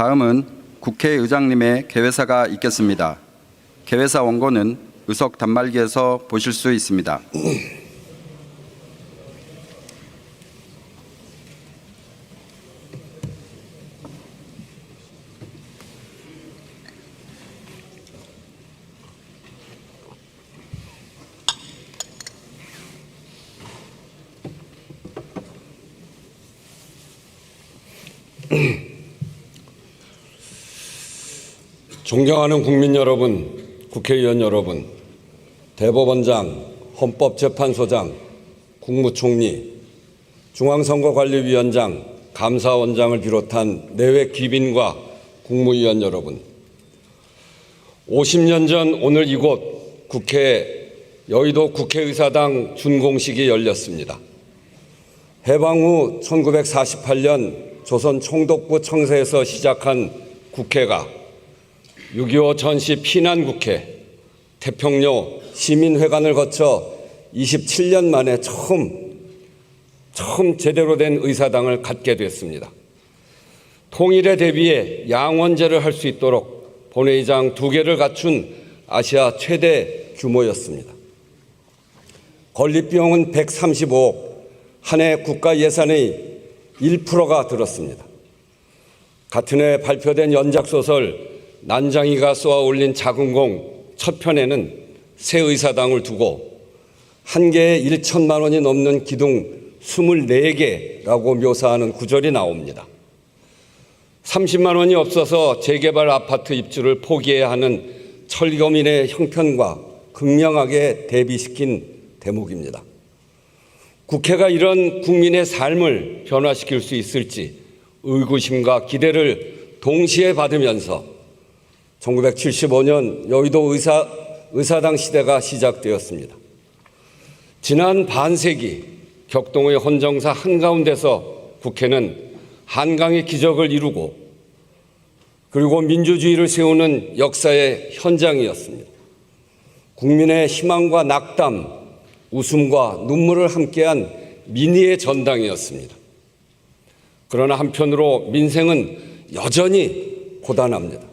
다음은 국회의장님의 개회사가 있겠습니다. 개회사 원고는 의석 단말기에서 보실 수 있습니다. 존경하는 국민 여러분, 국회의원 여러분, 대법원장, 헌법재판소장, 국무총리, 중앙선거관리위원장, 감사원장을 비롯한 내외 귀빈과 국무위원 여러분, 50년 전 오늘 이곳 국회 여의도 국회의사당 준공식이 열렸습니다. 해방 후 1948년 조선 총독부 청사에서 시작한 국회가 6.25 전시 피난국회, 태평로 시민회관을 거쳐 27년 만에 처음, 처음 제대로 된 의사당을 갖게 됐습니다. 통일에 대비해 양원제를 할 수 있도록 본회의장 두 개를 갖춘 아시아 최대 규모였습니다. 건립비용은 135억, 한 해 국가 예산의 1%가 들었습니다. 같은 해 발표된 연작소설 난장이가 쏘아 올린 작은 공첫 편에는 새 의사당을 두고 한 개에 1천만 원이 넘는 기둥 24개라고 묘사하는 구절이 나옵니다. 30만 원이 없어서 재개발 아파트 입주를 포기해야 하는 철거민의 형편과 극명하게 대비시킨 대목입니다. 국회가 이런 국민의 삶을 변화시킬 수 있을지 의구심과 기대를 동시에 받으면서 1975년 여의도 의사, 의사당 시대가 시작되었습니다. 지난 반세기 격동의 헌정사 한가운데서 국회는 한강의 기적을 이루고 그리고 민주주의를 세우는 역사의 현장이었습니다. 국민의 희망과 낙담, 웃음과 눈물을 함께한 민의의 전당이었습니다. 그러나 한편으로 민생은 여전히 고단합니다.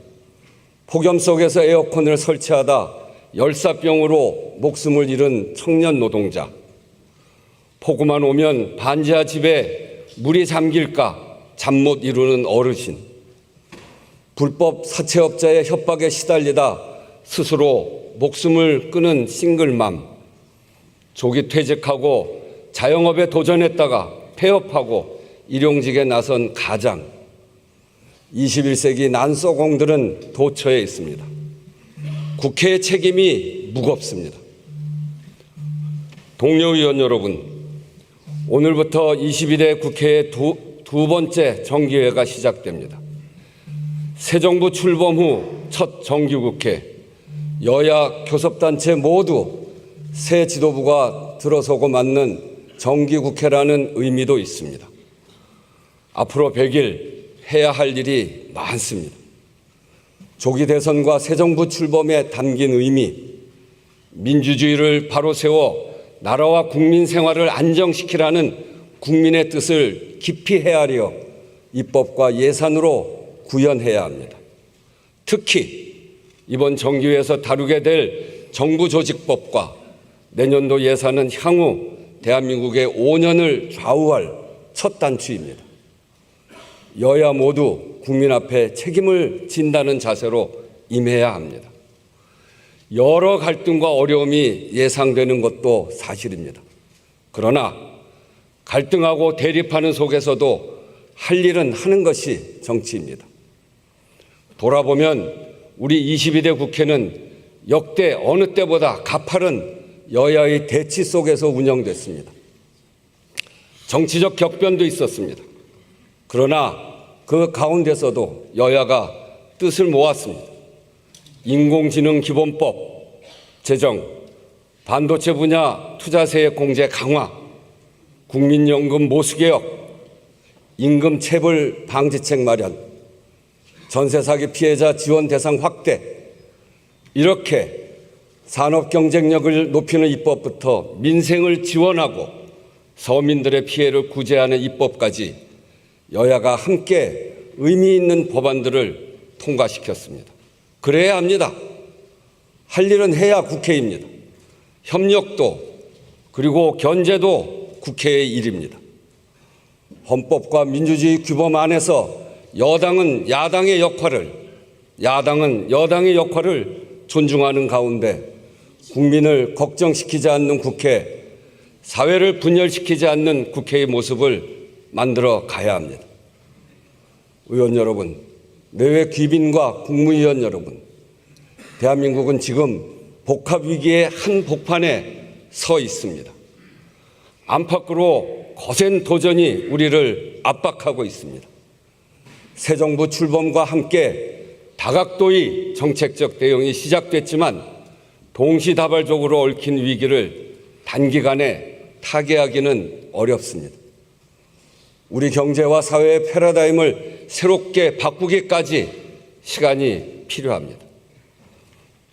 폭염 속에서 에어컨을 설치하다 열사병으로 목숨을 잃은 청년 노동자. 폭우만 오면 반지하 집에 물이 잠길까 잠 못 이루는 어르신. 불법 사채업자의 협박에 시달리다 스스로 목숨을 끊은 싱글맘. 조기 퇴직하고 자영업에 도전했다가 폐업하고 일용직에 나선 가장. 21세기 난소공들은 도처에 있습니다. 국회의 책임이 무겁습니다. 동료 의원 여러분, 오늘부터 22대 국회의 두, 두 번째 정기회가 시작됩니다. 새 정부 출범 후 첫 정기국회, 여야 교섭단체 모두 새 지도부가 들어서고 맞는 정기국회라는 의미도 있습니다. 앞으로 100일 해야 할 일이 많습니다. 조기 대선과 새 정부 출범에 담긴 의미, 민주주의를 바로 세워 나라와 국민 생활을 안정시키라는 국민의 뜻을 깊이 헤아려 입법과 예산으로 구현해야 합니다. 특히 이번 정기회에서 다루게 될 정부 조직법과 내년도 예산은 향후 대한민국의 5년을 좌우할 첫 단추입니다. 여야 모두 국민 앞에 책임을 진다는 자세로 임해야 합니다. 여러 갈등과 어려움이 예상되는 것도 사실입니다. 그러나 갈등하고 대립하는 속에서도 할 일은 하는 것이 정치입니다. 돌아보면 우리 22대 국회는 역대 어느 때보다 가파른 여야의 대치 속에서 운영됐습니다. 정치적 격변도 있었습니다. 그러나 그 가운데서도 여야가 뜻을 모았습니다. 인공지능 기본법 제정, 반도체 분야 투자세 공제 강화, 국민연금 모수개혁, 임금 체불 방지책 마련, 전세 사기 피해자 지원 대상 확대 이렇게 산업 경쟁력을 높이는 입법부터 민생을 지원하고 서민들의 피해를 구제하는 입법까지 여야가 함께 의미 있는 법안들을 통과시켰습니다. 그래야 합니다. 할 일은 해야 국회입니다. 협력도 그리고 견제도 국회의 일입니다. 헌법과 민주주의 규범 안에서 여당은 야당의 역할을 야당은 여당의 역할을 존중하는 가운데 국민을 걱정시키지 않는 국회, 사회를 분열시키지 않는 국회의 모습을 만들어 가야 합니다. 의원 여러분, 내외 귀빈과 국무위원 여러분, 대한민국은 지금 복합 위기의 한 복판에 서 있습니다. 안팎으로 거센 도전이 우리를 압박하고 있습니다. 새 정부 출범과 함께 다각도의 정책적 대응이 시작됐지만 동시다발적으로 얽힌 위기를 단기간에 타개하기는 어렵습니다. 우리 경제와 사회의 패러다임을 새롭게 바꾸기까지 시간이 필요합니다.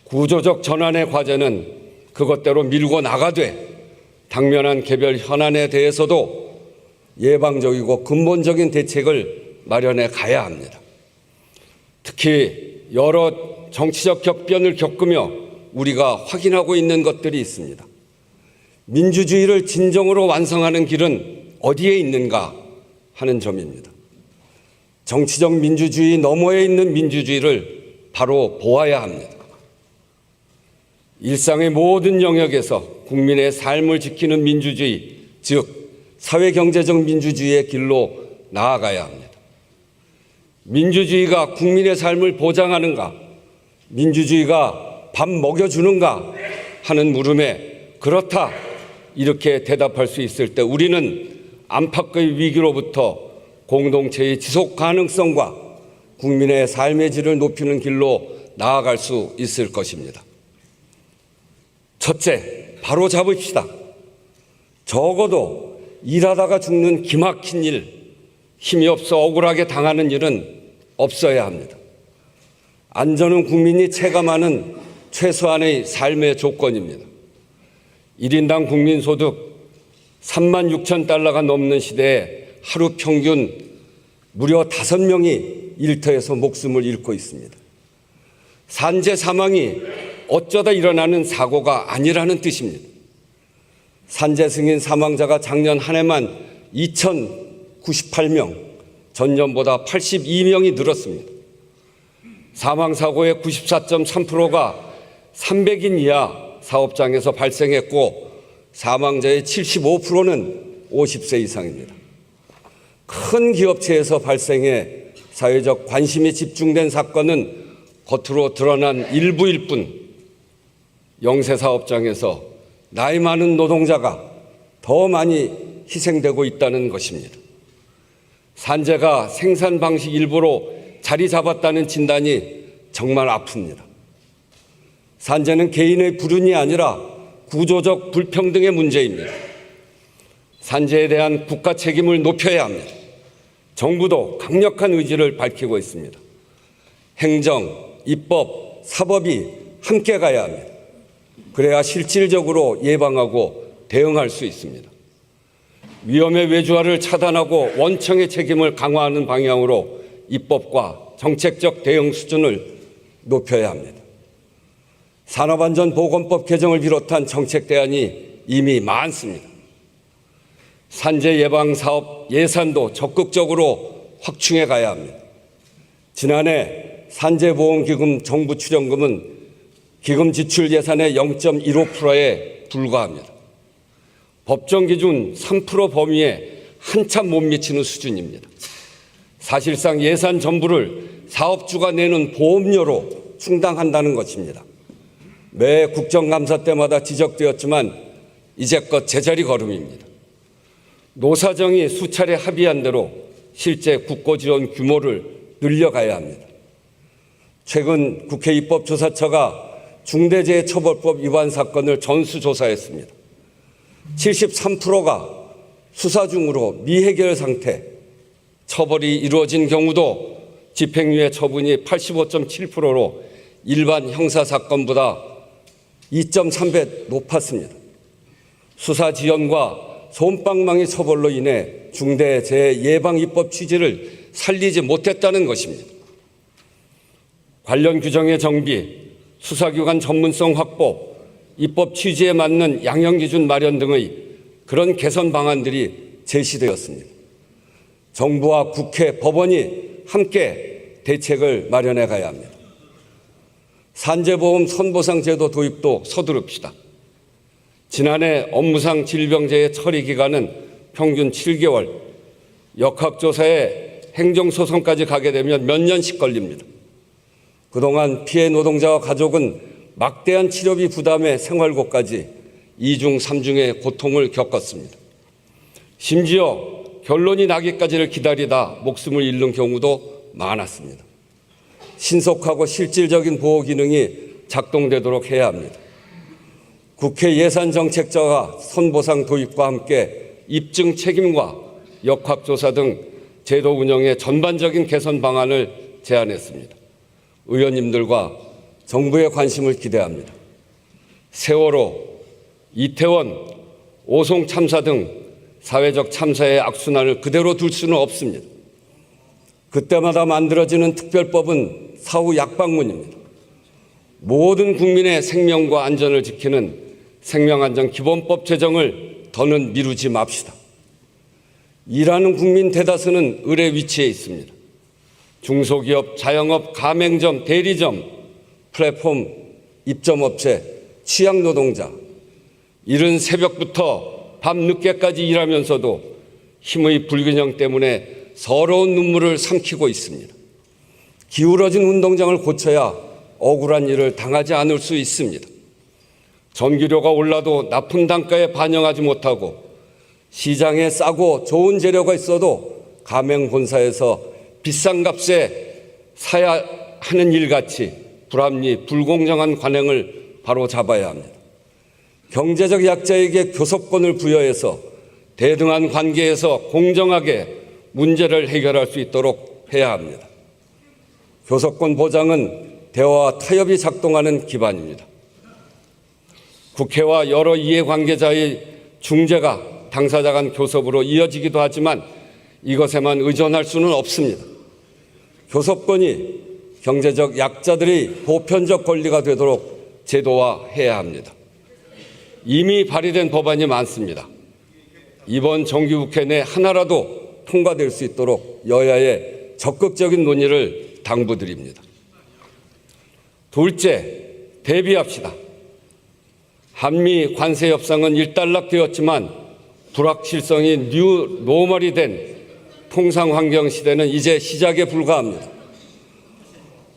구조적 전환의 과제는 그것대로 밀고 나가되 당면한 개별 현안에 대해서도 예방적이고 근본적인 대책을 마련해 가야 합니다. 특히 여러 정치적 격변을 겪으며 우리가 확인하고 있는 것들이 있습니다. 민주주의를 진정으로 완성하는 길은 어디에 있는가 하는 점입니다. 정치적 민주주의 너머에 있는 민주주의를 바로 보아야 합니다. 일상의 모든 영역에서 국민의 삶을 지키는 민주주의, 즉 사회 경제적 민주주의의 길로 나아가야 합니다. 민주주의가 국민의 삶을 보장하는가? 민주주의가 밥 먹여주는가? 하는 물음에 그렇다. 이렇게 대답할 수 있을 때 우리는 안팎의 위기로부터 공동체의 지속 가능성과 국민의 삶의 질을 높이는 길로 나아갈 수 있을 것입니다. 첫째, 바로 잡읍시다. 적어도 일하다가 죽는 기막힌 일, 힘이 없어 억울하게 당하는 일은 없어야 합니다. 안전은 국민이 체감하는 최소한의 삶의 조건입니다. 1인당 국민소득 3만 6천 달러가 넘는 시대에 하루 평균 무려 5명이 일터에서 목숨을 잃고 있습니다. 산재 사망이 어쩌다 일어나는 사고가 아니라는 뜻입니다. 산재 승인 사망자가 작년 한 해만 2,098명, 전년보다 82명이 늘었습니다. 사망사고의 94.3%가 300인 이하 사업장에서 발생했고 사망자의 75%는 50세 이상입니다. 큰 기업체에서 발생해 사회적 관심이 집중된 사건은 겉으로 드러난 일부일 뿐 영세 사업장에서 나이 많은 노동자가 더 많이 희생되고 있다는 것입니다. 산재가 생산 방식 일부로 자리 잡았다는 진단이 정말 아픕니다. 산재는 개인의 불운이 아니라 구조적 불평등의 문제입니다. 산재에 대한 국가 책임을 높여야 합니다. 정부도 강력한 의지를 밝히고 있습니다. 행정, 입법, 사법이 함께 가야 합니다. 그래야 실질적으로 예방하고 대응할 수 있습니다. 위험의 외주화를 차단하고 원청의 책임을 강화하는 방향으로 입법과 정책적 대응 수준을 높여야 합니다. 산업안전보건법 개정을 비롯한 정책 대안이 이미 많습니다. 산재 예방 사업 예산도 적극적으로 확충해 가야 합니다. 지난해 산재보험기금 정부 출연금은 기금 지출 예산의 0.15%에 불과합니다. 법정 기준 3% 범위에 한참 못 미치는 수준입니다. 사실상 예산 전부를 사업주가 내는 보험료로 충당한다는 것입니다. 매 국정감사 때마다 지적되었지만 이제껏 제자리 걸음입니다. 노사정이 수차례 합의한 대로 실제 국고 지원 규모를 늘려가야 합니다. 최근 국회 입법조사처가 중대재해처벌법 위반 사건을 전수조사했습니다. 73%가 수사 중으로 미해결 상태, 처벌이 이루어진 경우도 집행유예 처분이 85.7%로 일반 형사 사건보다 2.3배 높았습니다. 수사 지연과 솜방망이 처벌로 인해 중대재해 예방 입법 취지를 살리지 못했다는 것입니다. 관련 규정의 정비, 수사기관 전문성 확보, 입법 취지에 맞는 양형 기준 마련 등의 그런 개선 방안들이 제시되었습니다. 정부와 국회, 법원이 함께 대책을 마련해 가야 합니다. 산재보험 선보상 제도 도입도 서두릅시다. 지난해 업무상 질병재해 처리 기간은 평균 7개월, 역학조사에 행정소송까지 가게 되면 몇 년씩 걸립니다. 그동안 피해 노동자와 가족은 막대한 치료비 부담에 생활고까지 이중 삼중의 고통을 겪었습니다. 심지어 결론이 나기까지를 기다리다 목숨을 잃는 경우도 많았습니다. 신속하고 실질적인 보호 기능이 작동되도록 해야 합니다. 국회 예산정책자가 선보상 도입과 함께 입증 책임과 역학조사 등 제도 운영의 전반적인 개선 방안을 제안했습니다. 의원님들과 정부의 관심을 기대합니다. 세월호, 이태원, 오송 참사 등 사회적 참사의 악순환을 그대로 둘 수는 없습니다. 그때마다 만들어지는 특별법은 사후 약방문입니다. 모든 국민의 생명과 안전을 지키는 생명안전 기본법 제정을 더는 미루지 맙시다. 일하는 국민 대다수는 을의 위치에 있습니다. 중소기업, 자영업, 가맹점, 대리점, 플랫폼, 입점업체, 취약노동자, 이른 새벽부터 밤 늦게까지 일하면서도 힘의 불균형 때문에 서러운 눈물을 삼키고 있습니다. 기울어진 운동장을 고쳐야 억울한 일을 당하지 않을 수 있습니다. 전기료가 올라도 nap은 단가에 반영하지 못하고 시장에 싸고 좋은 재료가 있어도 가맹 본사에서 비싼 값에 사야 하는 일같이 불합리 불공정한 관행을 바로 잡아야 합니다. 경제적 약자에게 교섭권을 부여해서 대등한 관계에서 공정하게 문제를 해결할 수 있도록 해야 합니다. 교섭권 보장은 대화와 타협이 작동하는 기반입니다. 국회와 여러 이해관계자의 중재가 당사자 간 교섭으로 이어지기도 하지만 이것에만 의존할 수는 없습니다. 교섭권이 경제적 약자들의 보편적 권리가 되도록 제도화해야 합니다. 이미 발의된 법안이 많습니다. 이번 정기국회 내 하나라도 통과될 수 있도록 여야의 적극적인 논의를 당부드립니다. 둘째, 대비합시다. 한미 관세 협상은 일단락되었지만 불확실성이 뉴 노멀이 된 통상 환경 시대는 이제 시작에 불과합니다.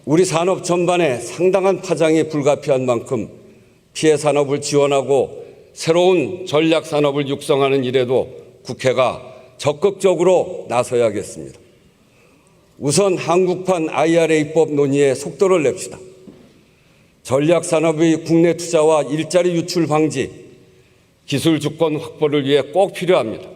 우리 산업 전반에 상당한 파장이 불가피한 만큼 피해 산업을 지원하고 새로운 전략 산업을 육성하는 일에도 국회가 적극적으로 나서야겠습니다. 우선 한국판 IRA법 논의에 속도를 냅시다. 전략 산업의 국내 투자와 일자리 유출 방지, 기술 주권 확보를 위해 꼭 필요합니다.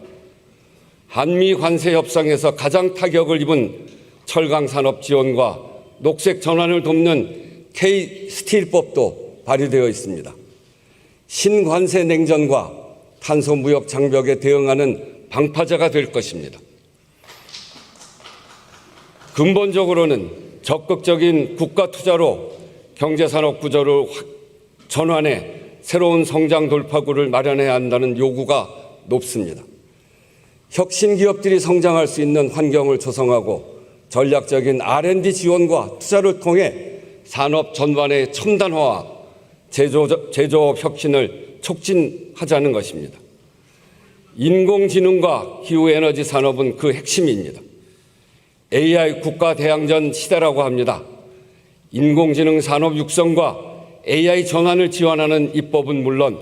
한미 관세 협상에서 가장 타격을 입은 철강 산업 지원과 녹색 전환을 돕는 K 스틸법도 발의되어 있습니다. 신관세 냉전과 탄소 무역 장벽에 대응하는 방파제가 될 것입니다. 근본적으로는 적극적인 국가 투자로 경제산업 구조를 확- 전환해 새로운 성장 돌파구를 마련해야 한다는 요구가 높습니다. 혁신 기업들이 성장할 수 있는 환경을 조성하고 전략적인 R&D 지원과 투자를 통해 산업 전반의 첨단화와 제조, 제조업 혁신을 촉진하자는 것입니다. 인공지능과 기후에너지 산업은 그 핵심입니다. AI 국가 대항전 시대라고 합니다. 인공지능 산업 육성과 AI 전환을 지원하는 입법은 물론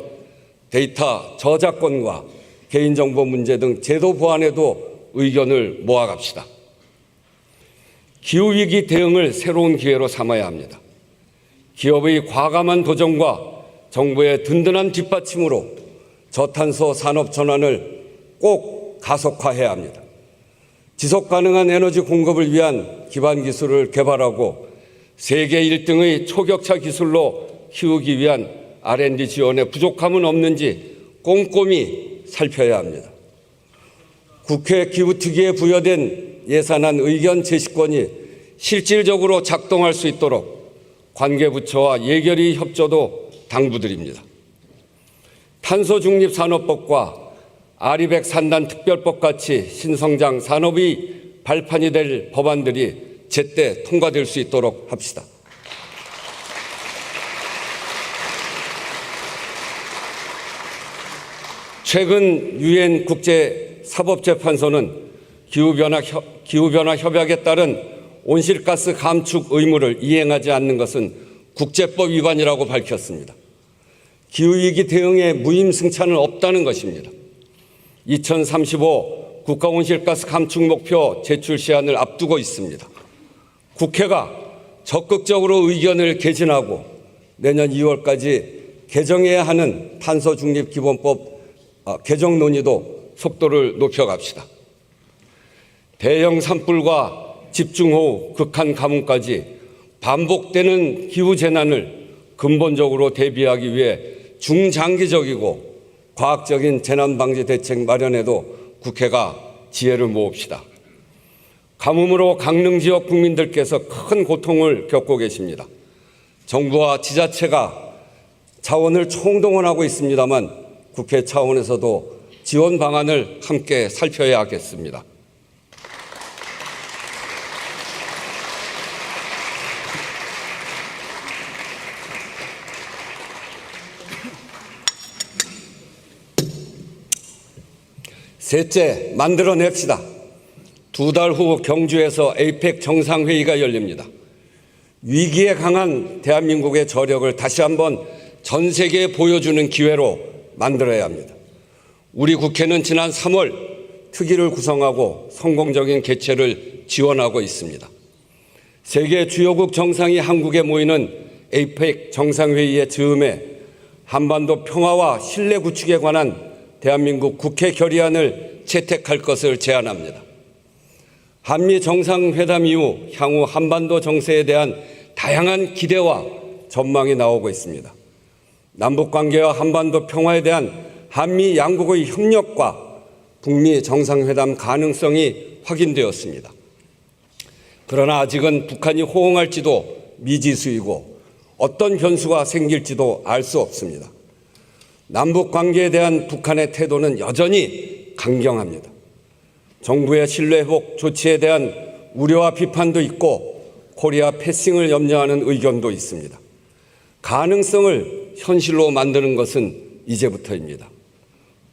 데이터 저작권과 개인정보 문제 등 제도 보완에도 의견을 모아갑시다. 기후위기 대응을 새로운 기회로 삼아야 합니다. 기업의 과감한 도전과 정부의 든든한 뒷받침으로 저탄소 산업 전환을 꼭 가속화해야 합니다. 지속 가능한 에너지 공급을 위한 기반 기술을 개발하고 세계 1등의 초격차 기술로 키우기 위한 R&D 지원에 부족함은 없는지 꼼꼼히 살펴야 합니다. 국회 기후특위에 부여된 예산안 의견 제시권이 실질적으로 작동할 수 있도록 관계부처와 예결위 협조도 당부드립니다. 탄소중립산업법과 아리백 산단 특별법 같이 신성장 산업이 발판이 될 법안들이 제때 통과될 수 있도록 합시다. 최근 유엔 국제 사법재판소는 기후변화, 협- 기후변화 협약에 따른 온실가스 감축 의무를 이행하지 않는 것은 국제법 위반이라고 밝혔습니다. 기후위기 대응에 무임승차는 없다는 것입니다. 2035 국가온실가스 감축 목표 제출 시한을 앞두고 있습니다. 국회가 적극적으로 의견을 개진하고 내년 2월까지 개정해야 하는 탄소중립기본법 아, 개정 논의도 속도를 높여갑시다. 대형 산불과 집중호우, 극한 가뭄까지 반복되는 기후 재난을 근본적으로 대비하기 위해 중장기적이고 과학적인 재난방지 대책 마련에도 국회가 지혜를 모읍시다. 가뭄으로 강릉 지역 국민들께서 큰 고통을 겪고 계십니다. 정부와 지자체가 자원을 총동원하고 있습니다만 국회 차원에서도 지원 방안을 함께 살펴야 하겠습니다. 셋째, 만들어냅시다. 두 달 후 경주에서 에이펙 정상회의가 열립니다. 위기에 강한 대한민국의 저력을 다시 한번 전 세계에 보여주는 기회로 만들어야 합니다. 우리 국회는 지난 3월 특위를 구성하고 성공적인 개최를 지원하고 있습니다. 세계 주요국 정상이 한국에 모이는 에이펙 정상회의의 즈음에 한반도 평화와 신뢰 구축에 관한 대한민국 국회 결의안을 채택할 것을 제안합니다. 한미 정상회담 이후 향후 한반도 정세에 대한 다양한 기대와 전망이 나오고 있습니다. 남북 관계와 한반도 평화에 대한 한미 양국의 협력과 북미 정상회담 가능성이 확인되었습니다. 그러나 아직은 북한이 호응할지도 미지수이고 어떤 변수가 생길지도 알 수 없습니다. 남북 관계에 대한 북한의 태도는 여전히 강경합니다. 정부의 신뢰 회복 조치에 대한 우려와 비판도 있고 코리아 패싱을 염려하는 의견도 있습니다. 가능성을 현실로 만드는 것은 이제부터입니다.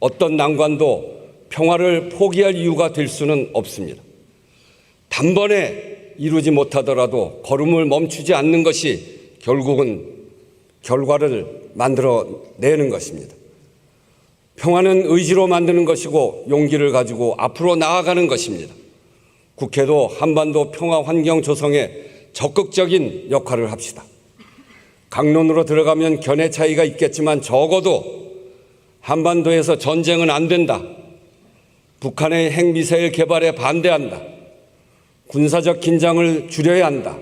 어떤 난관도 평화를 포기할 이유가 될 수는 없습니다. 단번에 이루지 못하더라도 걸음을 멈추지 않는 것이 결국은 결과를 만들어내는 것입니다. 평화는 의지로 만드는 것이고 용기를 가지고 앞으로 나아가는 것입니다. 국회도 한반도 평화 환경 조성에 적극적인 역할을 합시다. 강론으로 들어가면 견해 차이가 있겠지만 적어도 한반도에서 전쟁은 안 된다. 북한의 핵미사일 개발에 반대한다. 군사적 긴장을 줄여야 한다.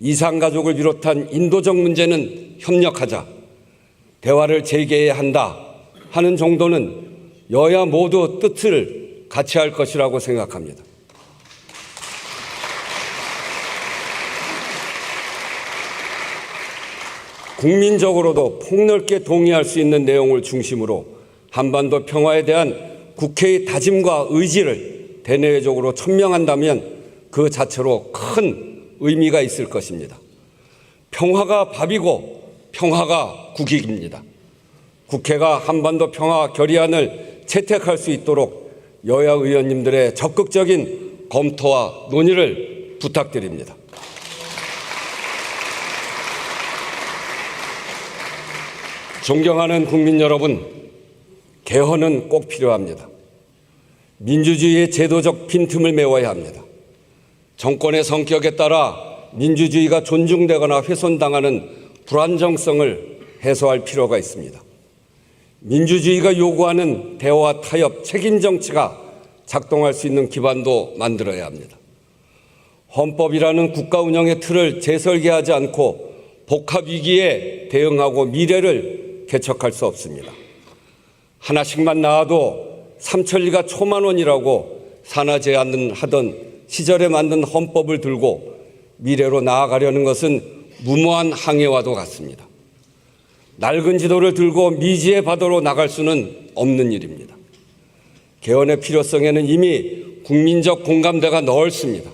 이산가족을 비롯한 인도적 문제는 협력하자. 대화를 재개해야 한다. 하는 정도는 여야 모두 뜻을 같이 할 것이라고 생각합니다. 국민적으로도 폭넓게 동의할 수 있는 내용을 중심으로 한반도 평화에 대한 국회의 다짐과 의지를 대내외적으로 천명한다면 그 자체로 큰 의미가 있을 것입니다. 평화가 밥이고 평화가 국익입니다. 국회가 한반도 평화 결의안을 채택할 수 있도록 여야 의원님들의 적극적인 검토와 논의를 부탁드립니다. 존경하는 국민 여러분, 개헌은 꼭 필요합니다. 민주주의의 제도적 빈틈을 메워야 합니다. 정권의 성격에 따라 민주주의가 존중되거나 훼손당하는 불안정성을 해소할 필요가 있습니다. 민주주의가 요구하는 대화 타협 책임 정치가 작동할 수 있는 기반도 만들어야 합니다. 헌법이라는 국가 운영의 틀을 재설계하지 않고 복합 위기에 대응하고 미래를 개척할 수 없습니다. 하나씩만 나와도 삼천리가 초만원이라고 산하제 않는 하던 시절에 만든 헌법을 들고 미래로 나아가려는 것은 무모한 항해와도 같습니다. 낡은 지도를 들고 미지의 바다로 나갈 수는 없는 일입니다. 개헌의 필요성에는 이미 국민적 공감대가 넓습니다.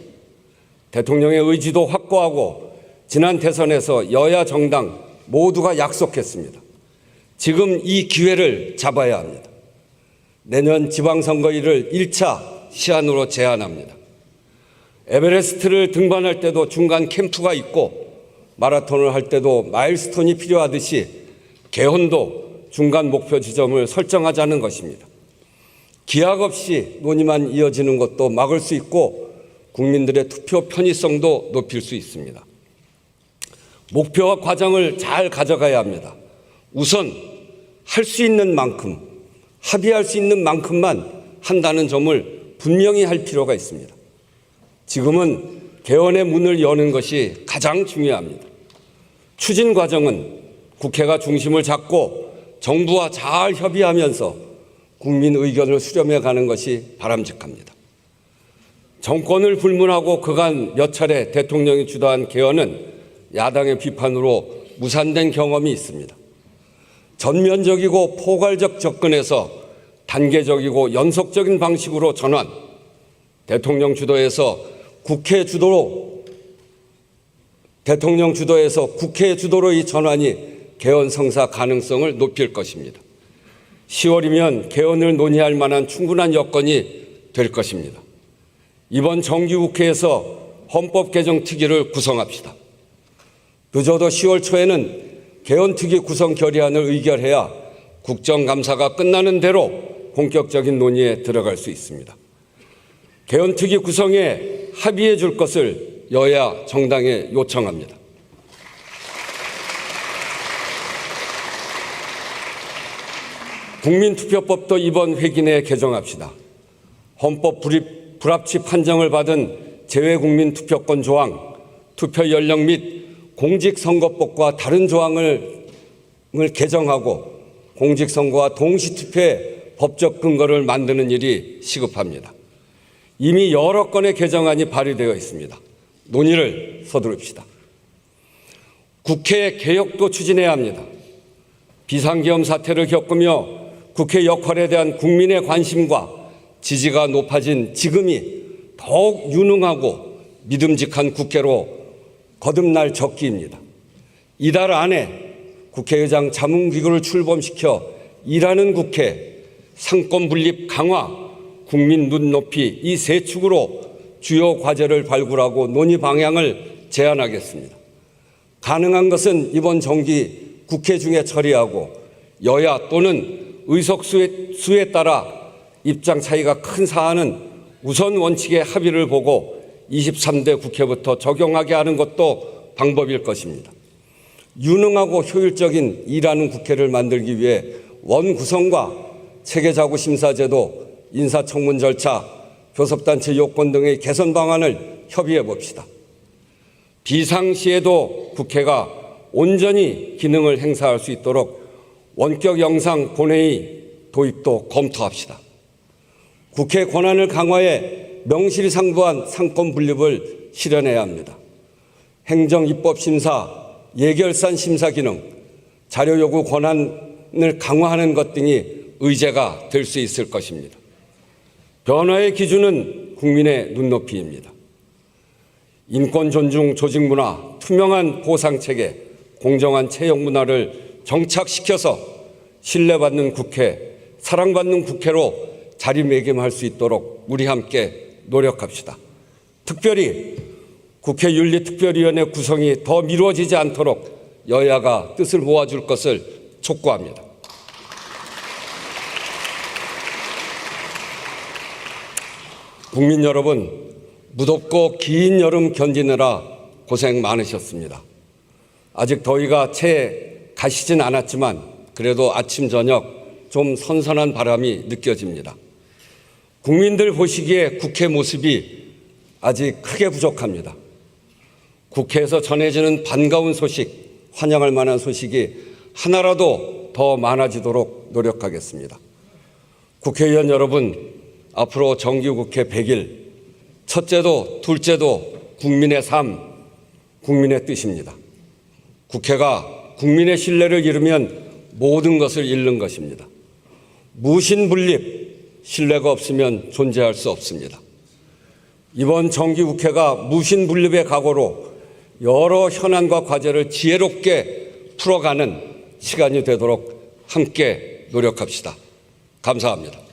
대통령의 의지도 확고하고 지난 대선에서 여야 정당 모두가 약속했습니다. 지금 이 기회를 잡아야 합니다. 내년 지방선거일을 1차 시한으로 제한합니다. 에베레스트를 등반할 때도 중간 캠프가 있고 마라톤을 할 때도 마일스톤이 필요하듯이 개헌도 중간 목표 지점을 설정하자는 것입니다. 기약 없이 논의만 이어지는 것도 막을 수 있고 국민들의 투표 편의성도 높일 수 있습니다. 목표와 과정을 잘 가져가야 합니다. 우선 할 수 있는 만큼, 합의할 수 있는 만큼만 한다는 점을 분명히 할 필요가 있습니다. 지금은 개헌의 문을 여는 것이 가장 중요합니다. 추진 과정은 국회가 중심을 잡고 정부와 잘 협의하면서 국민 의견을 수렴해 가는 것이 바람직합니다. 정권을 불문하고 그간 몇 차례 대통령이 주도한 개헌은 야당의 비판으로 무산된 경험이 있습니다. 전면적이고 포괄적 접근에서 단계적이고 연속적인 방식으로 전환, 대통령 주도에서 국회 주도로 대통령 주도에서 국회 주도로 이 전환이 개헌 성사 가능성을 높일 것입니다. 10월이면 개헌을 논의할 만한 충분한 여건이 될 것입니다. 이번 정기국회에서 헌법 개정 특위를 구성합시다. 늦어도 10월 초에는 개헌 특위 구성 결의안을 의결해야 국정감사가 끝나는 대로 본격적인 논의에 들어갈 수 있습니다. 개헌 특위 구성에 합의해 줄 것을 여야 정당에 요청합니다. 국민투표법도 이번 회기 내에 개정합시다. 헌법 불입, 불합치 판정을 받은 재외국민투표권 조항, 투표 연령 및 공직선거법과 다른 조항을 을 개정하고 공직선거와 동시투표의 법적 근거를 만드는 일이 시급합니다. 이미 여러 건의 개정안이 발의되어 있습니다. 논의를 서두릅시다. 국회 개혁도 추진해야 합니다. 비상계엄 사태를 겪으며 국회 역할에 대한 국민의 관심과 지지가 높아진 지금이 더욱 유능하고 믿음직한 국회로 거듭날 적기입니다. 이달 안에 국회의장 자문기구를 출범시켜 일하는 국회, 상권 분립 강화, 국민 눈높이 이 세 축으로 주요 과제를 발굴하고 논의 방향을 제안하겠습니다. 가능한 것은 이번 정기 국회 중에 처리하고 여야 또는 의석수에 수에 따라 입장 차이가 큰 사안은 우선 원칙의 합의를 보고 23대 국회부터 적용하게 하는 것도 방법일 것입니다. 유능하고 효율적인 일하는 국회를 만들기 위해 원 구성과 체계자구 심사제도, 인사청문 절차, 교섭단체 요건 등의 개선 방안을 협의해 봅시다. 비상시에도 국회가 온전히 기능을 행사할 수 있도록 원격 영상 본회의 도입도 검토합시다. 국회 권한을 강화해 명실상부한 상권 분립을 실현해야 합니다. 행정 입법 심사, 예결산 심사 기능, 자료 요구 권한을 강화하는 것 등이 의제가 될 수 있을 것입니다. 변화의 기준은 국민의 눈높이입니다. 인권 존중 조직 문화, 투명한 보상 체계, 공정한 채용 문화를 정착시켜서 신뢰받는 국회, 사랑받는 국회로 자리매김할 수 있도록 우리 함께 노력합시다. 특별히 국회 윤리특별위원회 구성이 더 미뤄지지 않도록 여야가 뜻을 모아줄 것을 촉구합니다. 국민 여러분, 무덥고 긴 여름 견디느라 고생 많으셨습니다. 아직 더위가 채 가시진 않았지만 그래도 아침 저녁 좀 선선한 바람이 느껴집니다. 국민들 보시기에 국회 모습이 아직 크게 부족합니다. 국회에서 전해지는 반가운 소식, 환영할 만한 소식이 하나라도 더 많아지도록 노력하겠습니다. 국회의원 여러분, 앞으로 정기국회 100일 첫째도 둘째도 국민의 삶, 국민의 뜻입니다. 국회가 국민의 신뢰를 잃으면 모든 것을 잃는 것입니다. 무신분립, 신뢰가 없으면 존재할 수 없습니다. 이번 정기국회가 무신분립의 각오로 여러 현안과 과제를 지혜롭게 풀어가는 시간이 되도록 함께 노력합시다. 감사합니다.